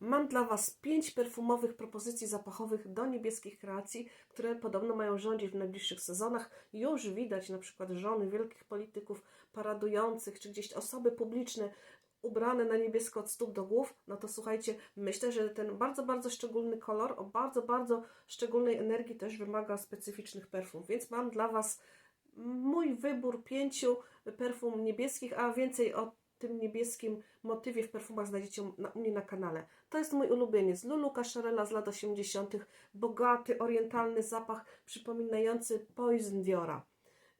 Mam dla Was pięć perfumowych propozycji zapachowych do niebieskich kreacji, które podobno mają rządzić w najbliższych sezonach. Już widać na przykład żony wielkich polityków paradujących, czy gdzieś osoby publiczne ubrane na niebiesko od stóp do głów. No to słuchajcie, myślę, że ten bardzo, bardzo szczególny kolor o bardzo, bardzo szczególnej energii też wymaga specyficznych perfum. Więc mam dla Was mój wybór pięciu perfum niebieskich, a więcej o tym niebieskim motywie w perfumach znajdziecie na, u mnie na kanale. To jest mój ulubieniec Lulu Cacharella z lat 80. Bogaty, orientalny zapach przypominający Poison Diora.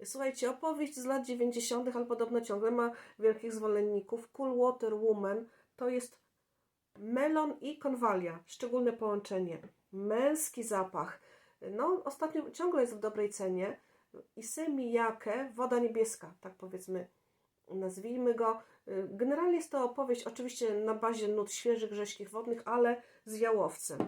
Słuchajcie, opowieść z lat 90., ale podobno ciągle ma wielkich zwolenników. Cool Water Woman to jest melon i konwalia. Szczególne połączenie. Męski zapach. No, ostatnio ciągle jest w dobrej cenie. I Semijake, woda niebieska, tak powiedzmy, nazwijmy go. Generalnie jest to opowieść oczywiście na bazie nut świeżych, rzeźkich, wodnych, ale z jałowcem.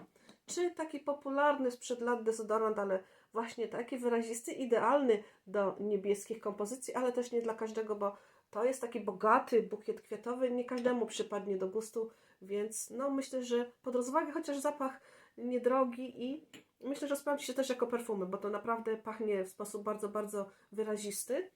Czy taki popularny sprzed lat dezodorant, ale właśnie taki wyrazisty, idealny do niebieskich kompozycji, ale też nie dla każdego, bo to jest taki bogaty bukiet kwiatowy, nie każdemu przypadnie do gustu, więc no myślę, że pod rozwagę, chociaż zapach niedrogi i myślę, że sprawdzi się też jako perfumy, bo to naprawdę pachnie w sposób bardzo, bardzo wyrazisty.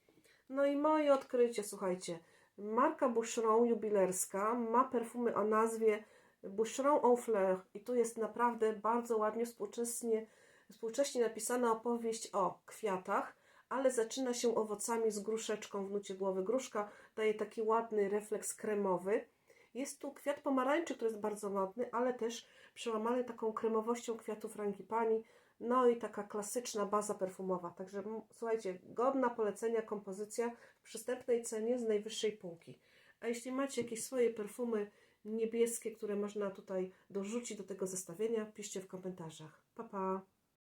No i moje odkrycie, słuchajcie, marka Boucheron jubilerska ma perfumy o nazwie Boucheron en fleur i tu jest naprawdę bardzo ładnie, współcześnie, współcześnie napisana opowieść o kwiatach, ale zaczyna się owocami z gruszeczką w nucie głowy. Gruszka daje taki ładny refleks kremowy. Jest tu kwiat pomarańczy, który jest bardzo modny, ale też przełamany taką kremowością kwiatów frangipani. No i taka klasyczna baza perfumowa. Także słuchajcie, godna polecenia kompozycja w przystępnej cenie z najwyższej półki. A jeśli macie jakieś swoje perfumy niebieskie, które można tutaj dorzucić do tego zestawienia, piszcie w komentarzach. Pa, pa!